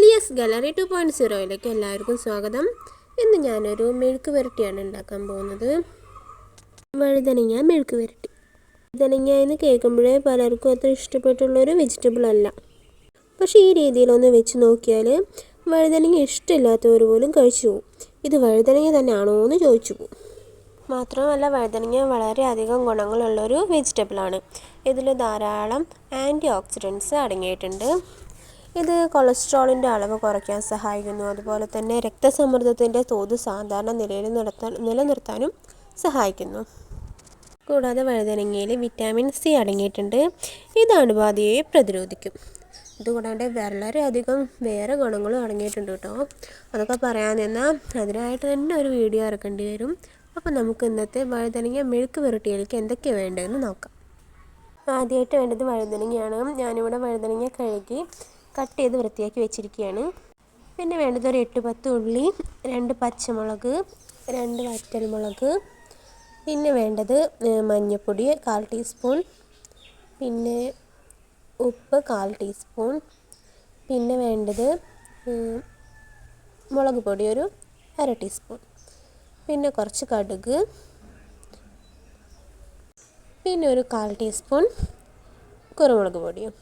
ലിയസ് gallery two point സീറോയിലേക്ക് എല്ലാവർക്കും സ്വാഗതം. ഇന്ന് ഞാനൊരു മെഴുക്ക് വരട്ടിയാണ് ഉണ്ടാക്കാൻ പോകുന്നത്. വഴുതനങ്ങ മെഴുക്ക് വരട്ടി. വഴുതനങ്ങ എന്ന് കേൾക്കുമ്പോഴേ പലർക്കും അത്ര ഇഷ്ടപ്പെട്ടുള്ളൊരു വെജിറ്റബിൾ അല്ല. പക്ഷേ ഈ രീതിയിലൊന്ന് വെച്ച് നോക്കിയാൽ വഴുതനങ്ങ ഇഷ്ടമില്ലാത്തവർ പോലും കഴിച്ചു പോകും. ഇത് വഴുതനങ്ങ തന്നെയാണോ എന്ന് ചോദിച്ചു പോകും. മാത്രമല്ല വഴുതനങ്ങ വളരെയധികം ഗുണങ്ങളുള്ളൊരു വെജിറ്റബിളാണ് ഇതിൽ ധാരാളം ആന്റി ഓക്സിഡൻസ് അടങ്ങിയിട്ടുണ്ട്. ഇത് കൊളസ്ട്രോളിന്റെ അളവ് കുറയ്ക്കാൻ സഹായിക്കുന്നു. അതുപോലെ തന്നെ രക്തസമ്മർദ്ദത്തിന്റെ തോത് സാധാരണ നിലയിൽ നടത്താൻ നിലനിർത്താനും സഹായിക്കുന്നു. കൂടാതെ വഴുതനങ്ങയിൽ വിറ്റാമിൻ സി അടങ്ങിയിട്ടുണ്ട്. ഇത് അണുബാധയെ പ്രതിരോധിക്കും. ഇതുകൂടാണ്ട് വളരെയധികം വേറെ ഗുണങ്ങളും അടങ്ങിയിട്ടുണ്ട് കേട്ടോ. അതൊക്കെ പറയാൻ നിന്നാൽ അതിനായിട്ട് തന്നെ ഒരു വീഡിയോ ഇറക്കേണ്ടി വരും. അപ്പോൾ നമുക്ക് ഇന്നത്തെ വഴുതനങ്ങ മെഴുക്ക് പുരട്ടിയിലേക്ക് എന്തൊക്കെയാണ് വേണ്ടതെന്ന് നോക്കാം. ആദ്യമായിട്ട് വേണ്ടത് വഴുതനങ്ങയാണ്. ഞാനിവിടെ വഴുതനങ്ങ കഴുകി കട്ട് ചെയ്ത് വൃത്തിയാക്കി വെച്ചിരിക്കുകയാണ്. പിന്നെ വേണ്ടത് ഒരു എട്ട് പത്ത് ഉള്ളി രണ്ട് പച്ചമുളക് രണ്ട് വറ്റൽമുളക്. പിന്നെ വേണ്ടത് മഞ്ഞൾപ്പൊടി കാൽ ടീസ്പൂൺ. പിന്നെ ഉപ്പ് കാൽ ടീസ്പൂൺ. പിന്നെ വേണ്ടത് മുളക് പൊടി ഒരു അര ടീസ്പൂൺ. പിന്നെ കുറച്ച് കടുക്. പിന്നെ ഒരു കാൽ ടീസ്പൂൺ കുരുമുളക് പൊടിയും.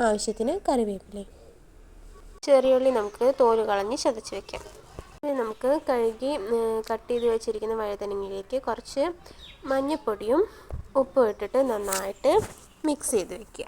ആവശ്യത്തിന് കറിവേപ്പിലയും ചെറിയുള്ളി നമുക്ക് തോൽ കളഞ്ഞ് ചതച്ച് വെക്കാം. ഇനി നമുക്ക് കഴുകി കട്ട് ചെയ്ത് വെച്ചിരിക്കുന്ന വഴുതനങ്ങയിലേക്ക് കുറച്ച് മഞ്ഞൾപ്പൊടിയും ഉപ്പും ഇട്ടിട്ട് നന്നായിട്ട് മിക്സ് ചെയ്ത് വെക്കുക.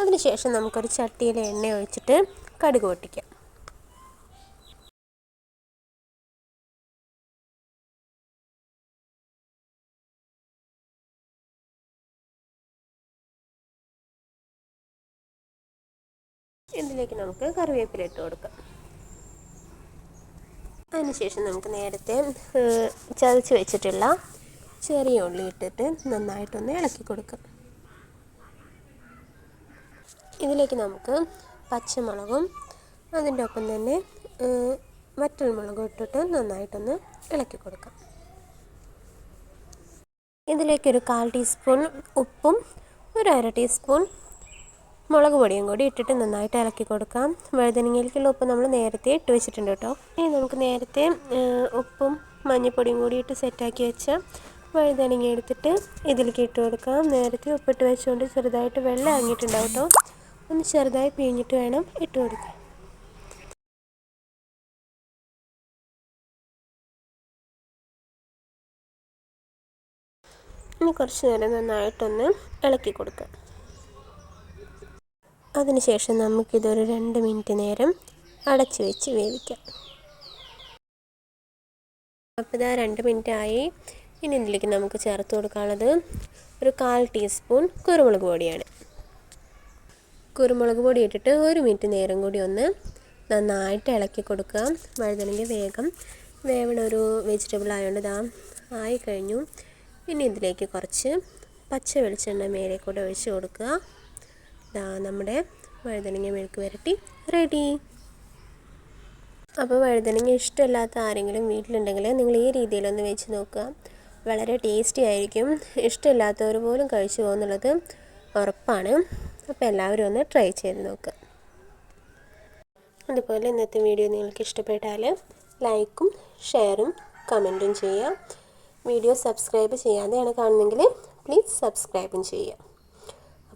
അതിനുശേഷം നമുക്കൊരു ചട്ടിയിൽ എണ്ണ ഒഴിച്ചിട്ട് കടുക് പൊട്ടിക്കാം. ഇതിലേക്ക് നമുക്ക് കറിവേപ്പില ഇട്ട് കൊടുക്കാം. അതിനുശേഷം നമുക്ക് നേരത്തെ ചതച്ച് വെച്ചിട്ടുള്ള ചെറിയ ഉള്ളി ഇട്ടിട്ട് നന്നായിട്ടൊന്ന് ഇളക്കി കൊടുക്കാം. ഇതിലേക്ക് നമുക്ക് പച്ചമുളകും അതിന്റെ ഒപ്പം തന്നെ വറ്റൽമുളകും ഇട്ടിട്ട് നന്നായിട്ടൊന്ന് ഇളക്കി കൊടുക്കാം. ഇതിലേക്കൊരു കാൽ ടീസ്പൂൺ ഉപ്പും ഒരു അര ടീസ്പൂൺ മുളക് പൊടിയും കൂടി ഇട്ടിട്ട് നന്നായിട്ട് ഇളക്കി കൊടുക്കാം. വഴുതനങ്ങയിലേക്കുള്ള ഉപ്പ് നമ്മൾ നേരത്തെ ഇട്ട് വെച്ചിട്ടുണ്ട് കേട്ടോ. ഇനി നമുക്ക് നേരത്തെ ഉപ്പും മഞ്ഞൾപ്പൊടിയും കൂടി ഇട്ട് സെറ്റാക്കി വെച്ച വഴുതനങ്ങ എടുത്തിട്ട് ഇതിലേക്ക് ഇട്ട് കൊടുക്കാം. നേരത്തെ ഉപ്പിട്ട് വെച്ചുകൊണ്ട് ചെറുതായിട്ട് വെള്ളം ഇറങ്ങിയിട്ടുണ്ടാവും കേട്ടോ. ഒന്ന് ചെറുതായി പിഴിഞ്ഞിട്ട് വേണം ഇട്ട് കൊടുക്കാൻ. ഇനി കുറച്ച് നേരം നന്നായിട്ടൊന്ന് ഇളക്കി കൊടുക്കാം. അതിനുശേഷം നമുക്കിതൊരു രണ്ട് മിനിറ്റ് നേരം അടച്ച് വെച്ച് വേവിക്കാം. അപ്പോൾ ഇതാ രണ്ട് മിനിറ്റ് ആയി. ഇനി ഇതിലേക്ക് നമുക്ക് ചേർത്ത് കൊടുക്കാനുള്ളത് ഒരു കാൽ ടീസ്പൂൺ കുരുമുളക് പൊടിയാണ്. കുരുമുളക് പൊടി ഇട്ടിട്ട് ഒരു മിനിറ്റ് നേരം കൂടി ഒന്ന് നന്നായിട്ട് ഇളക്കി കൊടുക്കുക. വഴുതനങ്ങ വേഗം വേവണ ഒരു വെജിറ്റബിൾ ആയതുകൊണ്ട് ഇതാ ആയി കഴിഞ്ഞു. ഇനി ഇതിലേക്ക് കുറച്ച് പച്ച വെളിച്ചെണ്ണ മേലെ കൂടെ ഒഴിച്ച് കൊടുക്കുക. ഇതാ നമ്മുടെ വഴുതനങ്ങ മെഴുക്ക് വരട്ടി റെഡി അപ്പോൾ വഴുതനങ്ങ ഇഷ്ടമില്ലാത്ത ആരെങ്കിലും വീട്ടിലുണ്ടെങ്കിൽ നിങ്ങൾ ഈ രീതിയിലൊന്ന് വെച്ച് നോക്കുക. വളരെ ടേസ്റ്റി ആയിരിക്കും. ഇഷ്ടമില്ലാത്തവർ പോലും കഴിച്ചു പോകുന്നുള്ളത് ഉറപ്പാണ്. അപ്പോൾ എല്ലാവരും ഒന്ന് ട്രൈ ചെയ്ത് നോക്കുക അതുപോലെ ഇന്നത്തെ വീഡിയോ നിങ്ങൾക്ക് ഇഷ്ടപ്പെട്ടാൽ ലൈക്കും ഷെയറും കമന്റും ചെയ്യുക. വീഡിയോ സബ്സ്ക്രൈബ് ചെയ്യാതെയാണ് കാണുന്നെങ്കിൽ പ്ലീസ് സബ്സ്ക്രൈബും ചെയ്യുക.